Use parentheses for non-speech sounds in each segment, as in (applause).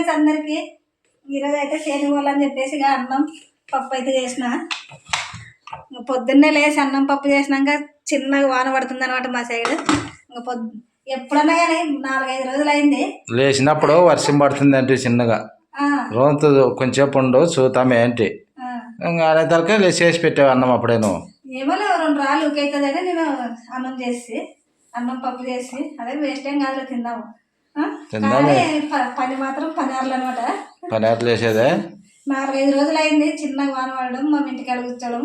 Friends అందరికి ఈరోజు అయితే శనివాళ్ళు అని చెప్పేసి ఇక అన్నం పప్పు అయితే చేసిన. ఇంక పొద్దున్నే లేచి అన్నం పప్పు చేసినాక చిన్నగా వాన పడుతుంది అనమాట మా సైడ్. ఇంకా పొద్దు ఎప్పుడన్నా కానీ నాలుగైదు రోజులు అయింది. లేచినప్పుడు వర్షం పడుతుంది అంటే చిన్నగా. రోజు కొంచెంసేపు ఉండు చూద్దాం ఏంటి ఆ. ఇంకా అనేతలకే లేచి చేసి పెట్టావు అన్నం అప్పుడే నువ్వు ఏమో రెండు రాళ్ళు ఉకైతుందని నేను అన్నం చేసి అన్నం పప్పు చేసి అదే వేస్ట్ ఏం కాదు తిందాము. ప- పని మాత్రం పనివాళ్ళు అనమాట పని ఎట్లా చేసేదే? నాలుగైదు రోజులు అయింది చిన్నగా వాన పడడం మా ఇంటికి కూర్చోడం.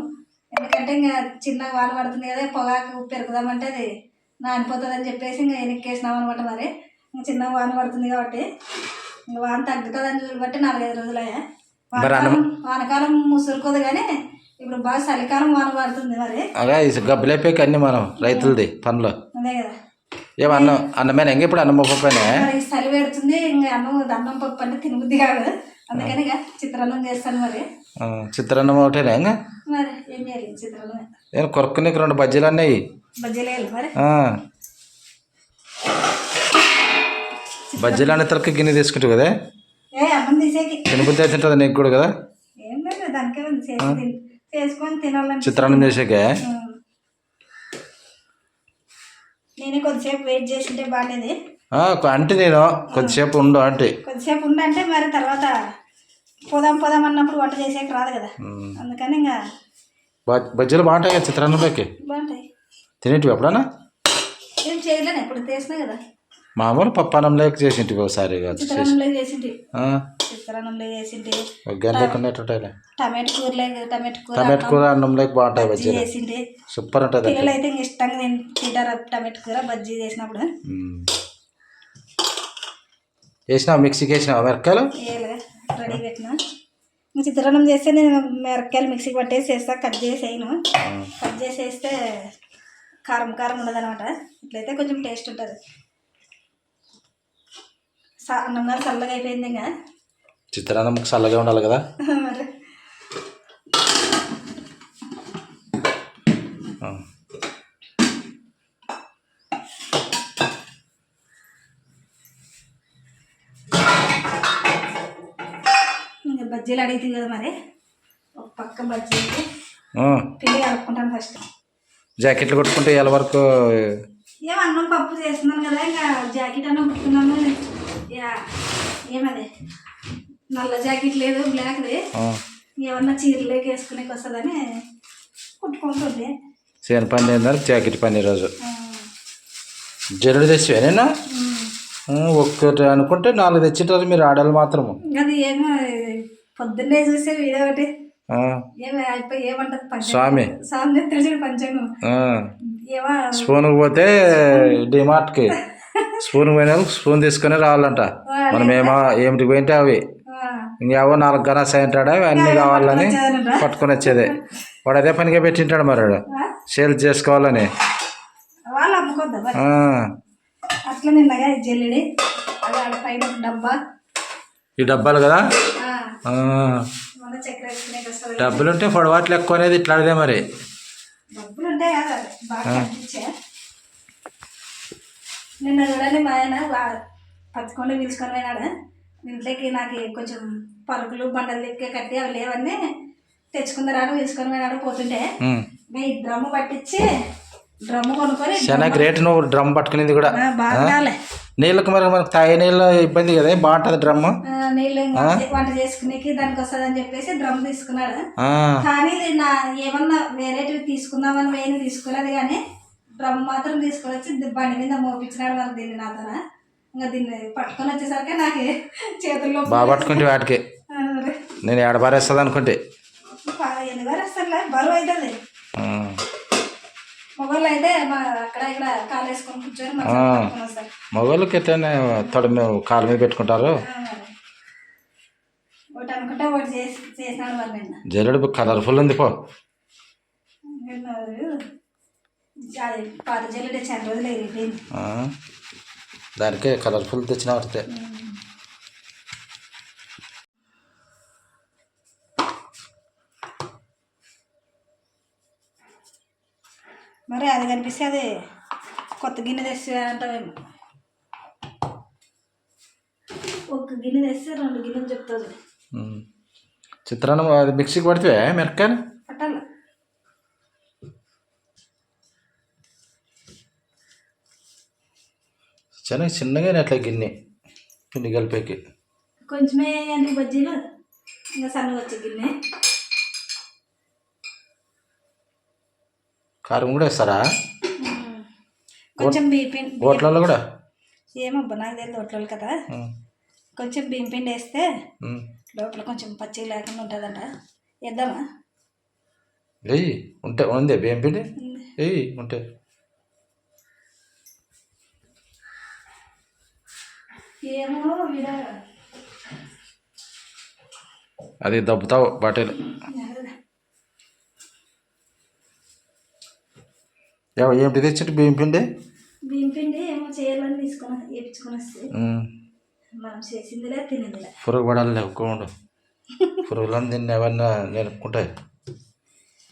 ఎందుకంటే ఇంకా చిన్నగా వాన పడుతుంది కదా పొగాకు పెరుగుదామంటే అది నానిపోతుంది అని చెప్పేసి ఇంకా వెనక్కేసినాం అనమాట మరి. ఇంకా చిన్నగా వాన పడుతుంది కాబట్టి ఇంకా వాన తగ్గుతుంది అని చూడబట్టి నాలుగైదు రోజులు అయ్యా వానకాలం వానకాలం ముసురుకోదు కానీ ఇప్పుడు బాగా చలికాలం వాన పడుతుంది మరి. అగా ఈ గబ్బులైపోయి అన్ని మనం రైతులది పనులు అదే కదా. ఏం అన్నం అన్నమేనా ఇంక ఇప్పుడు అన్నం పప్పునే మరి చలి పెడుతుంది ఇంకా అన్నం అన్నం పప్పు అంటే తినబుద్ధి కాదు. అందుకని ఇక చిత్రాన్నం చేస్తాను మరి. చిత్రాన్నం ఒకటేనా ఇంకా? మరి ఏం చేయాలి చిత్రాన్నం? నేను కొరుక్కునేకి రెండు బజ్జీలు అన్నాయి బజ్జీలు మరి. బజ్జీలు అనే తరక గిన్నె తీసుకుంటావు కదా? ఏ తినబుద్ధి అవుతుంటుంది నీకు కూడా కదా? ఏం లేదు దానికే చేసుకొని తినాలని చిత్రాన్నం చేసాకే? నేనే కొద్దిసేపు వెయిట్ చేసింటే బాగాలేదు. అంటే నేను కొద్దిసేపు ఉండు అంటే కొద్దిసేపు ఉండంటే మరి తర్వాత పోదాం పోదాం అన్నప్పుడు వంట చేసేకి రాదు కదా. అందుకని ఇంకా బజ్జీలు బాగుంటాయి కదా చిత్రాన్నంలోకి బాగుంటాయి. తినేటివి ఎప్పుడన్నా? ఏం చేయలేను ఎప్పుడు చేసినా కదా. మామూలు పప్పు అన్నంలోకి చేసింటివి ఒకసారి. చిత్రాన్నంలో చేసింటి. చిత్రాన్నంలో చేసింటి. ఒక గంటకు ఉన్నట్టుంటాయిలే టమాటో కూరలే టమాటో కూర టమాటో కూర అన్నంలోకి బాగుంటాయి బజ్జీ చేసింటి. సూపర్ ఉంటుంది పిల్లలు అయితే ఇంక ఇష్టంగా తిన్- తింటారు టమాటో కూర బజ్జీ చేసినప్పుడు. ఉమ్. వేసినావా మిక్సీకి వేసినావా మిరపకాయలు? రెడీ పెట్టిన. ఇంకా చిత్రాన్నం చేస్తే నేను మిరపకాయలు మిక్సీకి పట్టేసి వేస్తా కట్ చేసి వేయను కట్ చేసి వేస్తే కారం కారం ఉండదు అనమాట ఇట్లయితే కొంచెం టేస్ట్ ఉంటుంది. అన్నం చల్లగా అయిపోయింది ఇంకా. చిత్రాన్నం చల్లగా ఉండాలి కదా? మరి. ఇంకా బజ్జీలు అడిగితే కదా మరి? ఒక పక్క బజ్జీలు. పిండి కలుపుకుంటాను ఫస్ట్ జాకెట్లు కొట్టుకుంటే ఎలా వరకు ఏం అన్నం పప్పు చేస్తున్నాను కదా ఇంకా జాకెట్ అన్నం కుట్టుకున్నాను యా ఏమది. నల్ల జాకెట్ లేదు బ్లాక్ది ఆ. ఏమన్నా చీరలోకి వేసుకునేకి వస్తుందని కుట్టుకుంటుంది చేను పని ఏందని జాకెట్ పని ఈరోజు. ఆ, జరుడు తెచ్చివే నేను ఉమ్. ఒక్కటి అనుకుంటే నాలుగు తెచ్చింటారు మీరు ఆడాలి మాత్రము. అది ఏమో పొద్దున్నే చూసే వీడియో ఒకటి. స్వామి. స్వామి పంచాంగం. ఏమో. స్పూన్కి పోతే డిమార్ట్కి (laughs) స్పూన్ పోయిన స్పూన్ తీసుకొని రావాలంట. మనం ఏమో ఏమిటి పోయింటే అవి. ఇంకేవో నాలుగు గనాస్ అంటాడా అన్నీ కావాలని. పట్టుకొని వచ్చేదే. వాడు అదే పనిగా పెట్టింటాడు మరి? సేల్ చేసుకోవాలని. ఈ డబ్బాలు కదా? ఆ, ఆ. మన చక్కెర వేసుకునేకి వస్తుంది డబ్బులు ఉంటే పొడవాట్లు ఎక్కువ అనేది ఇట్లాడిదే మరి డబ్బులు ఉంటాయి కదా బాగా కనిపించా నిన్న చూడండి మా ఆయన పచ్చకొండ పిలుచుకొని పోయినాడు. ఇంట్లోకి నాకు కొంచెం పరుకులు బండలు లెక్క కట్టి అవి లేవన్నీ తెచ్చుకుందరాడు పిలుచుకొని పోయినాడు పోతుంటే. ఈ డ్రమ్ము పట్టించి డ్రమ్ము కొనుక్కొని చాలా గ్రేట్ నువ్వు డ్రమ్ పట్టుకునేది కూడా. నీళ్ళకి మరి మనకు తాగే నీళ్ళు ఇబ్బంది కదా బాగుంటుంది డ్రమ్ నీళ్ళు వంట చేసుకునేకి దానికి వస్తుంది అని చెప్పేసి డ్రమ్ తీసుకున్నాడు. కానీ నా ఏమన్నా వేరేటివి తీసుకుందామని వేణి తీసుకోలేదు కానీ డ్రమ్ మాత్రం తీసుకొని వచ్చి బండి మీద మోపించినాడు మరి దీన్ని నాతోన ఇంకా దీన్ని పట్టుకొని వచ్చేసరికి నాకు చేతుల్లో బాగా పట్టుకుంటే వాటికి. నేను ఏడబారేస్తుంది అనుకుంటే? పా- ఎన్ని వారు వస్తారులే బరువు అవుతుంది. మొగళ్ళు అయితే మా అక్కడ ఇక్కడ కాలు వేసుకొని కూర్చొని ఎట్లనే తొడ కాలు మీద పెట్టుకుంటారు. ఒకటి అనుకుంటే ఒకటి చేసి చేసినాడు జల్లెడు కలర్ఫుల్ ఉంది పో. దానికే కలర్ఫుల్ తెచ్చిన వాటితే మరి అది కనిపిస్తే అది కొత్త గిన్నె తెచ్చి అంటావేమో. ఒక గిన్నె తెస్తే రెండు గిన్నెలు చెప్తుంది. చిత్రాన్నం అది మిక్సీకి పడితే మిరపకాయలు చిన్న చిన్నగా అట్లా గిన్నె పిండి కలిపేకి. కొంచెమే అన్ని బజ్జీలు? ఇంకా సన్నగా వచ్చే గిన్నె. కారం కూడా వేస్తారా. కొంచెం బియ్యం పిండి హోటల్లో కూడా? ఏమబ్బా నాకు తెలియదు హోటల్ కదా. కొంచెం బియ్యం పిండి వేస్తే. లోపల కొంచెం పచ్చి లేకుండా ఉంటుందంట. వేద్దామా? వెయ్యి ఉంటే ఉంది బియ్యం పిండి? వెయ్యి ఉంటే. ఏమో వీడ అది దబ్బుతావు బాటిల్ ఏం- ఏంటి తెచ్చి బియ్యం పిండి? బియ్యం పిండి ఏమో చేయాలని తీసుకొని వేపించుకొని వస్తే. మనం చేసిందిలే తినేదిలే. పురుగు పడాలి ఎక్కువ ఉండు పురుగులను తిన్న ఎవరన్నా నేర్పుకుంటాయి?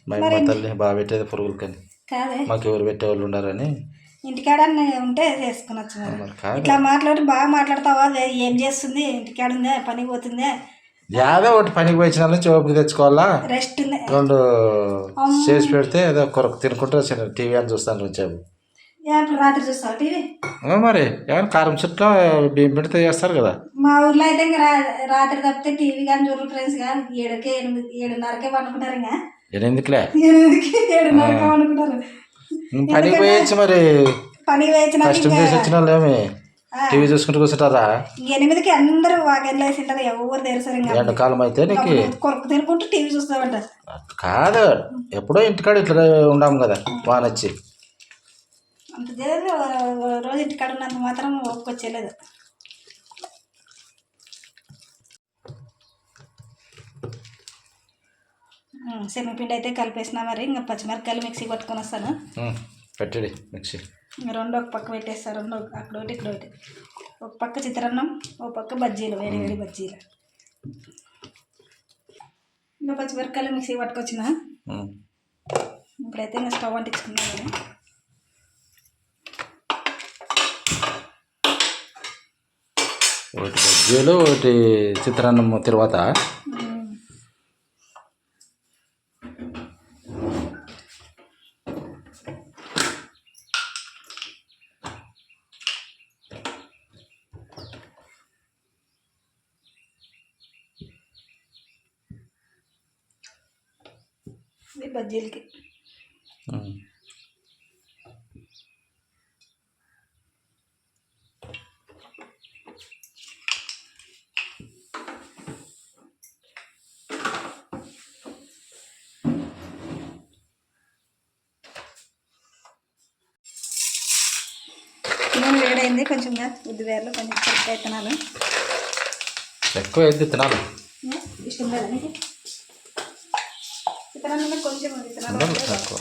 మా తల్లి బాగా పెట్టేది పురుగులు కానీ కాదే. మాకు ఎవరు పెట్టేవాళ్ళు ఉండారని? ఇంటికాడ ఉంటే చేసుకుని వచ్చినారు మరి కాదు. ఇట్లా మాట్లాడి బాగా మాట్లాడతావా? ఏం చేస్తుంది? ఇంటికాడ ఉందే పనికి పోతుందే? యాదో ఒకటి పనికి పోయిన నుంచి ఓపిక తెచ్చుకోవాలా? రెస్ట్ ఉంది. రెండు చేసి పెడితే ఏదో కొరకు తినుకుంటూ టీవీ అని చూస్తాను ఇప్పుడు రాత్రి చూస్తావు టీవీ? మరి ఏమైనా కారం చుట్టూ బియ్యం పెడితే చేస్తారు కదా. మా ఊర్లో అయితే ఇంకా రా- రాత్రి తప్పితే టీవీ కానీ చూడరు ఫ్రెండ్స్ కానీ ఏడుకే ఎనిమిది ఏడున్నరకే పండుకుంటారు ఇంకా. ఎనిమిదికిలే ఎనిమిదికి ఏడున్నరకే పండుకుంటారు. పనికి పోయొచ్చు మరి. పని వేసిన కష్టం చేసి వచ్చిన వాళ్ళు ఏమి టీవీ చూసుకుంటూ కూర్చుంటారా? ఎనిమిదికి అందరూ వేసి ఉంటారు ఎవరు తెరసారు ఇంకా ఎండాకాలం అయితే నీకు కొరకు తినుకుంటూ టీవీ చూస్తామంట కాదు ఎప్పుడో ఇంటికాడ ఇట్లా ఉండాము కదా వానొచ్చి. అంత రోజు ఇంటికాడ ఉన్నంత మాత్రం ఒక్కొచ్చేయలేదు శనగపిండి అయితే కలిపేసిన మరి ఇంకా పచ్చిమిరపకాయలు మిక్సీ పట్టుకొని వస్తాను. పెట్టడి మిక్సీ. ఇంకా రెండు ఒక పక్క పెట్టేస్తాను రెండు అక్కడ ఒకటి ఇక్కడ ఒకటి ఒక పక్క చిత్రాన్నం ఒక పక్క బజ్జీలు వేడి వేడి బజ్జీలు. ఇంకా పచ్చిమిరపకాయలు మిక్సీ పట్టుకొచ్చిన. ఇప్పుడైతే ఇంకా స్టవ్ అంటించుకున్నాను ఒకటి బజ్జీలు ఒకటి చిత్రాన్నం తర్వాత ఉమ్. ఇవి బజ్జీలకి. నూనె వేడైంది కొంచెంగా ఉద్దివేరలు కొంచెం చెక్క విత్తనాలు ఎక్కువ తినాలి ఏ? ఇష్టం లేదా నీకు విత్తనాలు కొంచెం విత్తనాలు ఉండాలి వేస్తే ఎక్కువ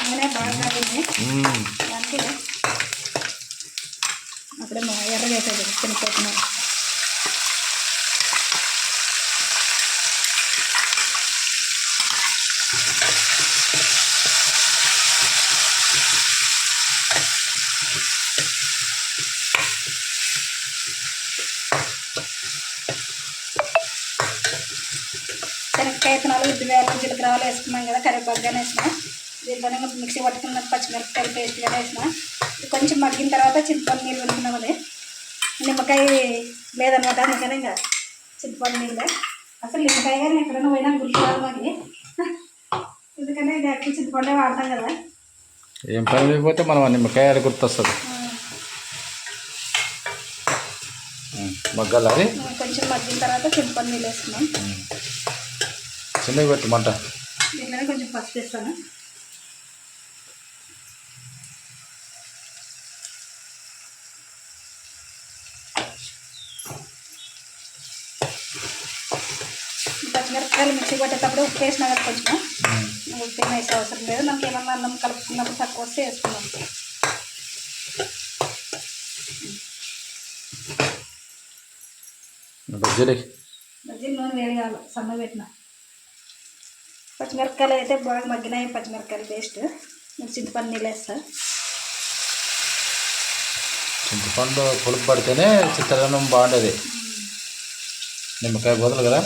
నూనె బాగా కాగింది ఉమ్. విత్తనాలు ఉద్దివేలు జీలకర్రలు వేసుకున్నాం కదా కరివేపాకు కానీ వేసిన. దీంట్లోనే ఇంకా మిక్సీ పట్టుకున్న పచ్చిమిరపకాయలు పేస్ట్ కానీ వేసిన. ఇది కొంచెం మగ్గిన తర్వాత చింతపండు నీళ్ళు వేసుకున్నాం అది. నిమ్మకాయ లేదనమాట అందుకని ఇంకా చింతపండు నీళ్ళే. అసలు నిమ్మకాయ కానీ ఎక్కడైనా పోయినా గుర్తు రాదు మాకు. ఎందుకంటే ఇది ఎక్కువ చింతపండే వాడతాం కదా. ఏం పని లేకపోతే మనం నిమ్మకాయ గుర్తొస్తుంది. మగ్గాలి కొంచెం మగ్గిన తర్వాత చింతపండు నీళ్ళు వేసుకున్నాం. చిన్నవి పెట్టు మంట. కొంచెం పసుపు వేస్తాను. పచ్చిమిరపకాయలు మిక్సీ కొట్టేటప్పుడు ఉప్పు వేసినా కదా కొంచెం. ఉప్పు ఏం వేసే అవసరం లేదు. మనకి ఏమన్నా అన్నం కలుపుకున్నప్పుడు తక్కువ వస్తే వేసుకున్నాం బజ్జీలు. బజ్జీలు నూనె వేడి కావాలి. సన్న పెట్టిన. పచ్చిమిరపకాయలు అయితే బాగా మగ్గినాయి పచ్చిమిరపకాయలు పేస్ట్. నేను చింతపండు నీళ్ళు వేస్తా. చింతపండు పులుపు పడితేనే చిత్రాన్నం బాగుండేది. నిమ్మకాయ బదులు కదా?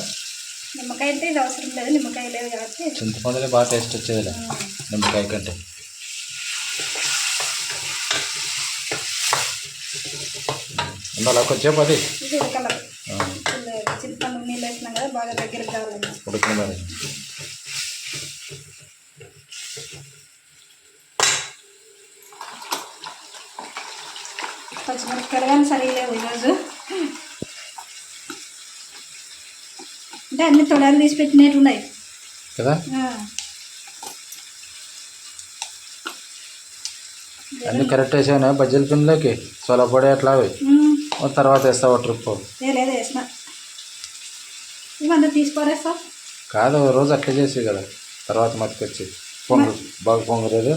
నిమ్మకాయ అయితే ఇది అవసరం లేదు నిమ్మకాయ లేదు కాబట్టి. చింతపండునే బాగా టేస్ట్ వచ్చేది నిమ్మకాయ కంటే. ఉండాలి? కొంచెంసేపు అది? చింతపండు నీళ్ళు వేసినాం కదా బాగా దగ్గరికి ఉడికిన పచ్చిమిరపకాయలు కానీ ఈరోజు. అంటే అన్ని తొడాలు తీసి పెట్టినట్టు ఉన్నాయి. కదా. అన్నీ కరెక్ట్ వేసాను బజ్జీల పిండిలోకి? సోలా పొడి అట్లా అవి? తర్వాత వేస్తావు ట్రిప్. లేదు వేసిన. ఇవంతా తీసుకోరేస్తా? కాదు రోజు అట్లా చేసి కదా. తర్వాత మట్టుకొచ్చి పొంగు బాగా పొంగలేదు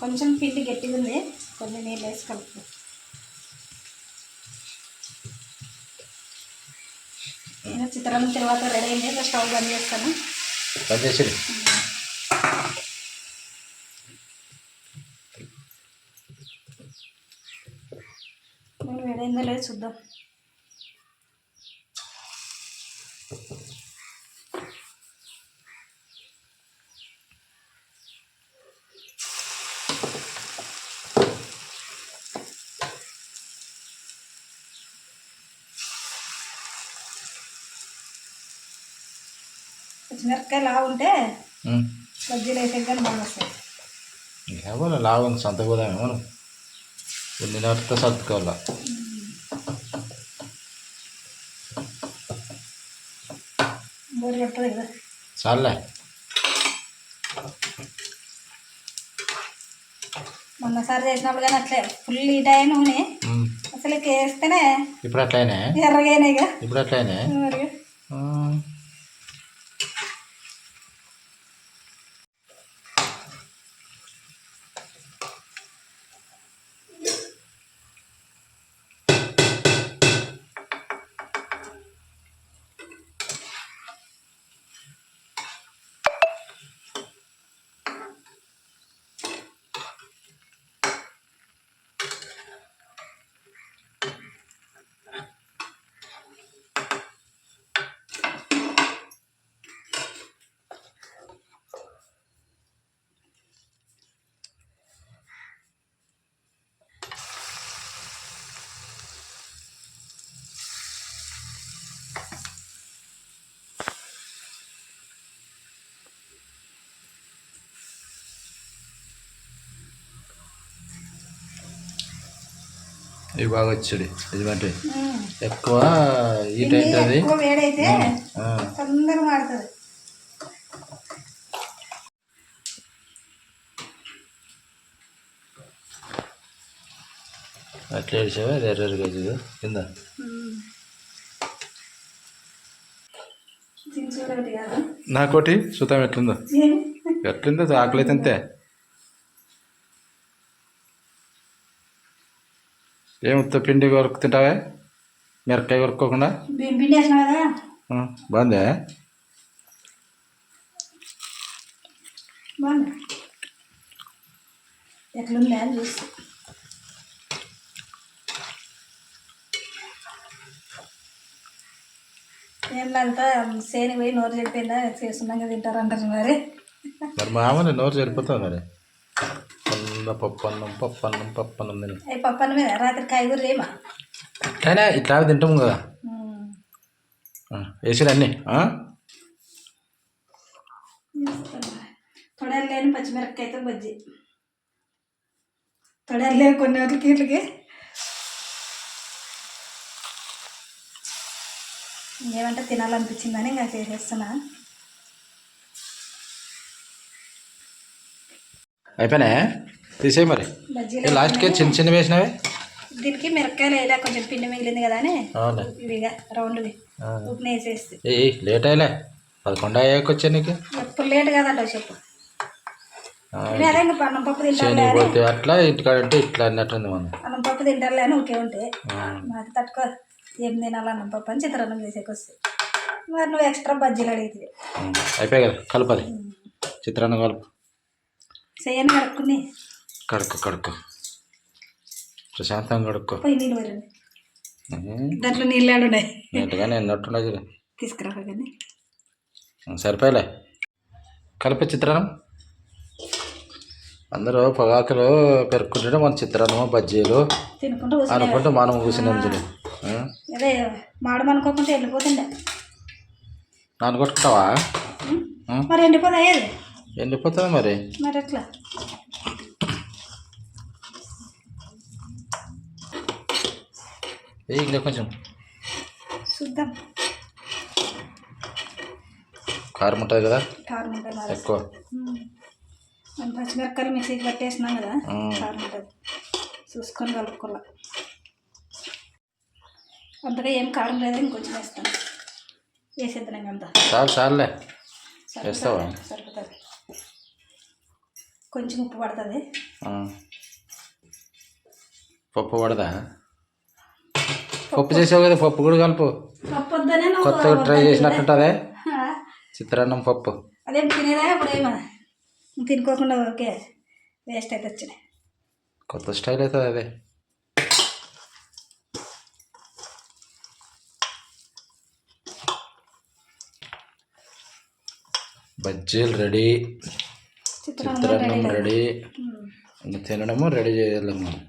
కొంచెం పిండి గట్టిగా ఉంది కొన్ని నీళ్ళు వేసి కలుపు చిత్రాన్నం తర్వాత రెడీ అయింది స్టవ్ బంద్ చేస్తాను. పని చేసి నేను వేడైందో లేదో చూద్దాం. పచ్చిమిరపకాయ లావు ఉంటే బజ్జీలు వేసే కానీ బాగా వస్తాయి. ఏమో లాభం సొంత పోదాం ఏమో కొన్ని నట్టుతో సర్దుకోవాలా. బోరు కొడుతుంది కదా. చాలే మొన్నసారి చేసినప్పుడు కానీ అట్లే ఫుల్ హీట్ నూనె ఉమ్. అసలు వేస్తేనే ఇప్పుడు అట్లయినా ఎర్రగానేగా ఇప్పుడు అట్లయినా ఇవి బాగా వచ్చాడు ఉమ్. ఎక్కువ హీట్ అవుతుంది అట్లా వేసావా అది ఎర్ర గజ్జు కింద. నాకోటి? చూద్దాం ఎట్లుందో? ఎట్లుందో? ఆకలి అయితే అంతే. ఏం ఉత్త పిండి కొరకు తింటావా? మిరపకాయ కొరుక్కోకుండా బాగుందా? ఏంటంతా సేని పోయి నోరు చెప్పిందా చేస్తున్నాక తింటారు అంటారు మరి. మరి మామూలు నోరు సరిపోతుంది మరి. అన్న పప్పు అన్నం పప్పు అన్నం పప్పు అన్నం తిని రాత్రి కాయగూర కానీ ఇట్లా తింటాం కదా. వేసిరు అన్నీ ఆ? తొడలు లేని పచ్చిమిరపకాయతో బజ్జి. కొన్ని వాటికి వీటికి ఏమంటే తినాలనిపించిందని ఇంకా చేసేస్తున్నా. అయిపోయినాయా? తీసేయి మరి. లాస్ట్కి చిన్న చిన్న వేసినవే? దీనికి మిరపకాయలు వేయలే? కొంచెం పిండి మిగిలింది కదా అని. ఇవిగా రౌండ్వి. వేసేస్తే ఏ లేట్ అయ్యలే. పదకొండు అయ్యాక వచ్చా నీకు? ఎప్పుడు లేట్ కదండి చెప్పు. పోతే అట్లా ఇంటికాడ అంటే ఇట్లా అన్నట్టుంది మనం అన్నం పప్పు తింటారులే అని ఊరికే ఉంటే. నాకు తట్టుకో ఏం తినాలి అన్నం పప్పు అని చిత్రాన్నం చేసేకొస్తే మరి నువ్వు ఎక్స్ట్రా బజ్జీలు అడిగితే. ఉమ్, అయిపోయాయి కదా కలపాలి. చిత్రాన్నం కలుపు. చేయని కడుక్కుని. కడుక్కో కడుక్కో. ప్రశాంతంగా కడుక్కో. దాంట్లో నీళ్ళు ఆడున్నాయి నీట్గా నేను నట్టున్నా చూడు. తీసుకురా సరిపోయలే. కలిపే చిత్రాన్నం. అందరూ పొగాకులు పెరుక్కుంటుంటే మన చిత్రాన్నం బజ్జీలు అనుకుంటూ మనం కూర్చున్నాం చూడు. మాడమనుకోకుండా వెళ్ళిపోతుండే నాన్న కొట్టుకుంటావా? మరి ఎండిపోతుంది మరి. మరి ఎట్లా? ఏ ఇంకా కొంచెం. చూద్దాం. కారం ఉంటుంది కదా? కారం ఉంటుంది ఎక్కువ. మనం పచ్చిమిరపకాయలు మిక్సీకి పట్టేసినాం కదా. కారం ఉంటుంది. చూసుకొని కలుపుకోవాలి. అంతగా ఏం కారం లేదు ఇంకొంచెం వేస్తాను వేసేద్దాం ఇంకంతా చాలు చాలులే. వేస్తావా? సరిపోతుంది. కొంచెం ఉప్పు పడుతుంది. పప్పు పడదా? పప్పు చేసావు కదా పప్పు కూడా కలుపు. కొత్తగా ట్రై. చేసినట్టుంటుందే చిత్రాన్నం పప్పు. అదేం తినేదా ఇప్పుడేమో తినుకోకుండా ఓకే వేస్ట్ అయితే వచ్చినాయి. కొత్త స్టైల్ అవుతుంది అదే. బజ్జీలు రెడీ. చిత్రాన్నం రెడీ తినడము రెడీ చేయాలి మనం.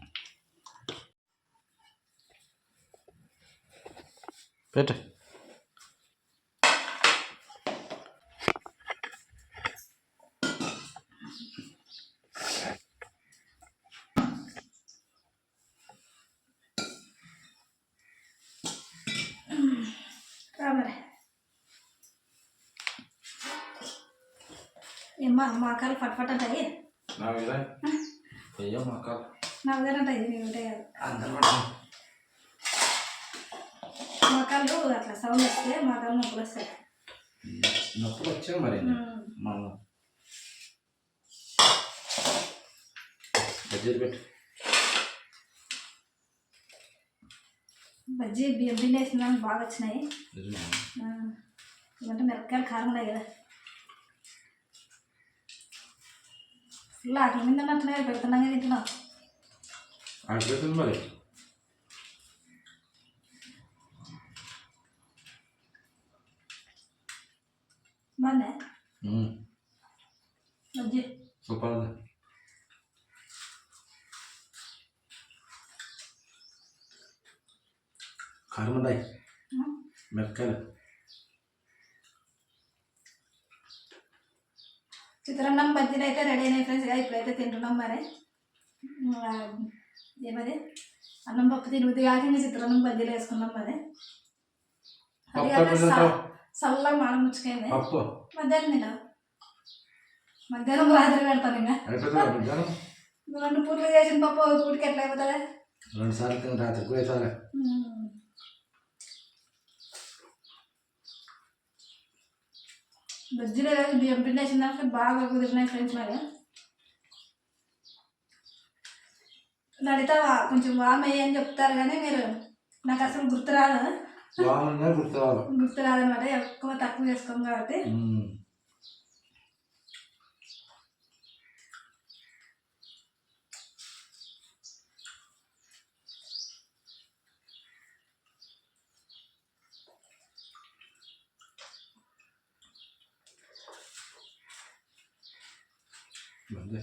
పెట్టు రా మరి ఏమ్మా మాకాలు పట్పట్ అంటాయి అయ్యో మా కాదు నా దగ్గర ఉంటాయి నేను ఉంటాయి కాదు అందరూ పడతాం. మోకాళ్ళు అట్లా సౌండ్ వస్తే మోకాళ్ళు నొప్పులు వస్తాయి. నొప్పులు వచ్చాయి మరి బజ్జీలు పెట్టు. బజ్జీ బియ్యం పిండి వేసిన బాగా వచ్చినాయి. ఇవంటే మిరపకాయలు కారం ఉన్నాయి కదా. ఫుల్ ఆకలి మీద ఉన్నట్టున్నాయి పెడుతున్నాగా తింటున్నావు అయిపోతుంది మరి. ఉం. బజ్జీ సూపర్ ఉంది కారం ఉన్నాయి మిరపకాయలు చిత్రాన్నం బజ్జీలు అయితే రెడీ అయినాయి ఫ్రెండ్స్ ఇప్పుడైతే తింటున్నాం మరి ఏమది అన్నం పప్పు తిరుగుతుంది కాక ఇంకా చిత్రాన్నం బజ్జీలు వేసుకున్నాం మరి చల్లగా మానం ముచ్చుకైంది మధ్యాహ్నం తింటాం మధ్యాహ్నం రాత్రి పెడతాను ఇంకా రెండు పూటలు చేసిన పప్పు ఎట్లా అయిపోతుంది రెండు సార్లు తిని రాత్రి కూడా బజ్జీలు కాదు బియ్యం పిండి వేసిన బాగా కుదిరినాయి ఫ్రెండ్స్ మరి. నడితే కొంచెం వామ్ అయ్యి అని చెప్తారు కానీ మీరు నాకు అసలు గుర్తు రాదు బాగున్నా గుర్తురావాలి గుర్తు రాదనమాట ఎక్కువ తక్కువ చేసుకోం కాబట్టి మంది